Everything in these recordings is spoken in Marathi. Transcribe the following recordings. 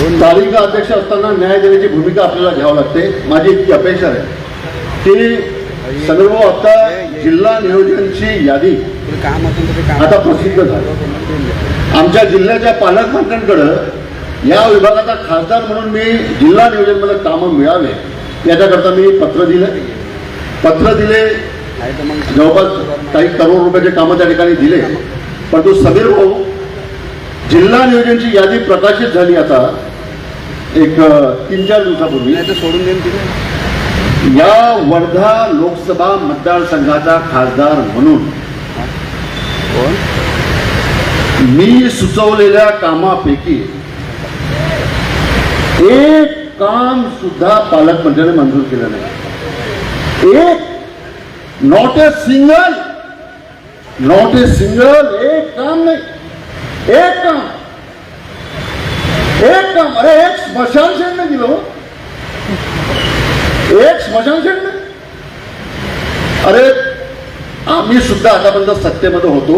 तालिका अध्यक्ष असताना न्याय देण्याची भूमिका आपल्याला घ्यावी लागते. माझी इतकी अपेक्षा आहे. की सर्व आता जिल्हा नियोजनची यादी आता प्रसिद्ध झाली. आमच्या जिल्ह्याच्या पालकमंत्र्यांकडं या विभागाचा खासदार म्हणून मी जिल्हा नियोजनमध्ये कामं मिळावे याच्याकरता मी पत्र दिलं. पत्र दिले. जवळपास काही करोड रुपयाचे कामं त्या ठिकाणी दिले. परंतु समीर भाऊ जिल्हा नियोजनची यादी प्रकाशित झाली आता. एक तीन चार दिवसापूर्वी. नाही तर सोडून देईन तिथे या वर्धा लोकसभा मतदारसंघाचा खासदार म्हणून मी सुचवलेल्या कामापैकी एक काम सुद्धा पालकमंत्र्याने मंजूर केलं नाही. एक not a single not a single एक काम नाही. एक काम. एक काम अरे एक स्मशान शेड दिलं एक स्मशान शेड अरे आम्ही सुद्धा आतापर्यंत सत्तेमध्ये होतो.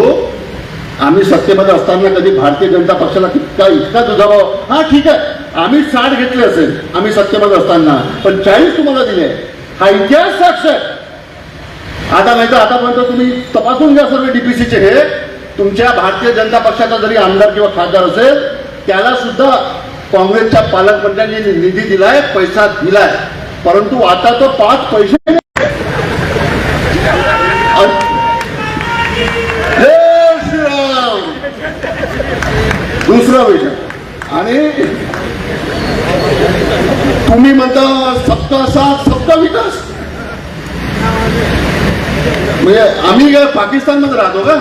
आम्ही सत्तेमध्ये असताना कधी भारतीय जनता पक्षाला इतका इतका दुजाभाव हा ठीक आहे. आम्ही साठ घेतले असेल आम्ही सत्तेमध्ये असताना. पण चाळीस तुम्हाला दिले. हा इतिहास साक्ष आहे. आता नाही तर आतापर्यंत तुम्ही तपासून घ्या सर्व डीपीसीचे हे. तुमच्या भारतीय जनता पक्षाचा जरी आमदार किंवा खासदार असेल त्याला सुद्धा काँग्रेसच्या पालकमंत्र्यांनी निधी दिलाय पैसा दिलाय. परंतु आता तो पाच पैसे दुसरा विषय. आणि तुम्ही म्हणता सप्ता सात सप्ता विकास. म्हणजे आम्ही काय पाकिस्तानमध्ये राहतो का?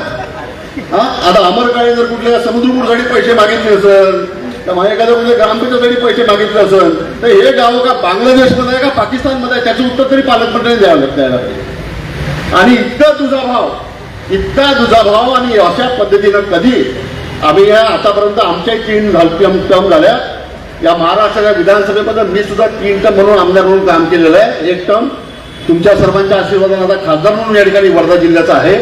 हा? आता अमरकाळी जर कुठल्या समुद्रपूरसाठी पैसे मागितले असेल तर माझ्या एखाद्या म्हणजे कुठल्या ग्रामपंचायतीसाठी पैसे मागितले असेल तर हे गाव का बांगलादेशमध्ये आहे का पाकिस्तानमध्ये आहे त्याचं उत्तर तरी पालकमंत्र्यांनी द्यावं लागतं याला आणि इतका तुझा भाव इतका तुझा भाव आणि अशा पद्धतीनं कधी आम्ही या आतापर्यंत आमच्या तीन टर्म मुक्काम झाल्या. या महाराष्ट्राच्या विधानसभेमध्ये मी सुद्धा तीन टर्म म्हणून आमदार म्हणून काम केलेलं आहे. एक टर्म तुमच्या सर्वांच्या आशीर्वादाने आता खासदार म्हणून या ठिकाणी वर्धा जिल्ह्याचा आहे.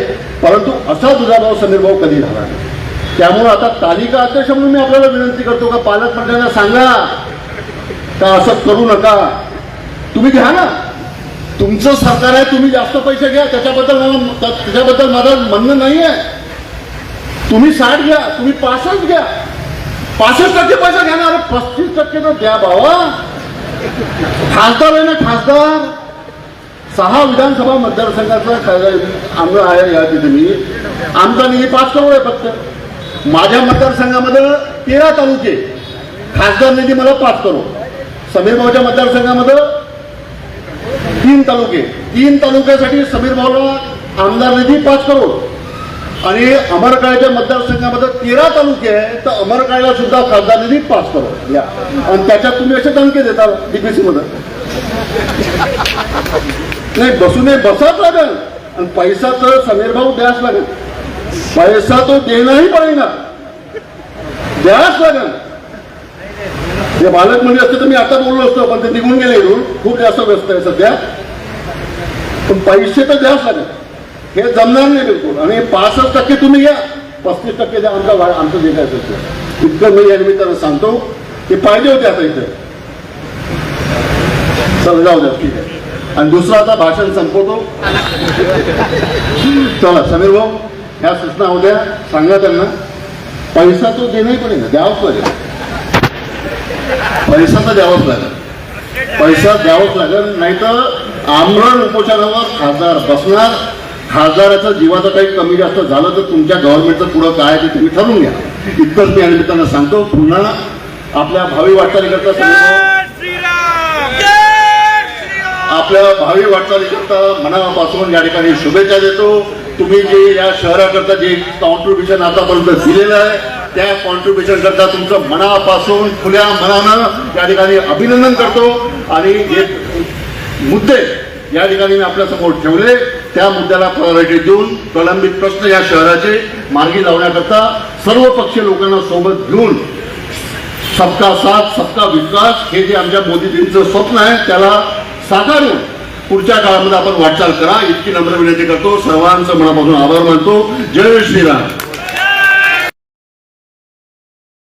परंतु असा तुझा भाव समीर भाऊ कधी झाला नाही. त्यामुळं आता तालिका अध्यक्ष म्हणून मी आपल्याला विनंती करतो का पालकमंत्र्यांना सांगा का असं करू नका? तुम्ही घ्या ना. तुमचं सरकार आहे तुम्ही जास्त पैसे घ्या. त्याच्याबद्दल मला त्याच्याबद्दल माझं म्हणणं नाही आहे तुम्ही साठ घ्या तुम्ही पासष्ट घ्या. पासष्ट टक्के पैसा घ्या ना अरे पस्तीस टक्के तर द्या बाबा खासदार आहे ना खासदार. सहा विधानसभा मतदारसंघाचा आमदार आहे या तिथे मी. आमचा निधी पाच करोड आहे फक्त. माझ्या मतदारसंघामध्ये तेरा तालुके. खासदार निधी मला पाच करो समीर भाऊच्या मतदारसंघामध्ये तीन तालुके. तीन तालुक्यासाठी समीर भाऊला आमदार निधी पाच करोड आणि अमरकाळच्या मतदारसंघामध्ये तेरा तालुके आहे तर अमरकाळला सुद्धा खासदार निधी पाच करोड या. आणि त्याच्यात तुम्ही असे दणके देता डीपीसी मध्ये. नाही बसून बसाच लागेल. आणि पैसा तर समीर भाऊ द्यास लागेल. पैसा तो देणंही पडेना. द्यास लागेल. जे बालक म्हणजे असते तर मी आता बोललो असतो पण ते निघून गेले इथून. खूप जास्त व्यस्त आहे सध्या. पण पैसे तर द्याच लागेल. हे जमणार नाही बिलकुल. आणि पासष्ट टक्के तुम्ही घ्या. पस्तीस टक्के द्या आमचा आमचं जे काय असेल ते. इतकं मी या निमित्तानं सांगतो. की पाहिजे होते आता इथे. चल जाऊ द्या. ठीक आहे. आणि दुसरं आता भाषण संपवतो. चला समीर भाऊ. ह्या सूचना होत्या सांगा त्यांना. पैसा तो देणंही पडेल द्यावंच लागेल. पैसा तर द्यावाच लागेल. पैसा द्यावाच लागेल नाहीतर आमरण उपोषणावर खासदार बसणार. खासदाराचं जीवाचं काही कमी जास्त झालं तर तुमच्या गव्हर्नमेंटचं पुढं काय ते तुम्ही ठरवून घ्या. इतकंच मी निमित्तानं सांगतो पुन्हा आपल्या भावी वाटचालीकरता आपल्या भावी वाटचालीकरता मनापासून या ठिकाणी शुभेच्छा देतो. तुम्ही जे या शहराकरता जे कॉन्ट्रीब्युशन आतापर्यंत दिलेलं आहे त्या कॉन्ट्रीब्युशन करता तुमचं मनापासून खुल्या मनानं या ठिकाणी अभिनंदन करतो. आणि जे मुद्दे या ठिकाणी मी आपल्यासमोर ठेवले त्या मुद्द्याला प्रायोरिटी देऊन प्रलंबित प्रश्न या शहराचे मार्गी लावण्याकरता सर्व पक्षीय लोकांना सोबत घेऊन सबका साथ सबका विकास हे जे आमच्या मोदीजींचं स्वप्न आहे त्याला साकारून पुढच्या काळामध्ये आपण वाटचाल करा. इतकी नम्र विनंती करतो. सर्वांचं मनापासून आभार मानतो. जय श्रीराम.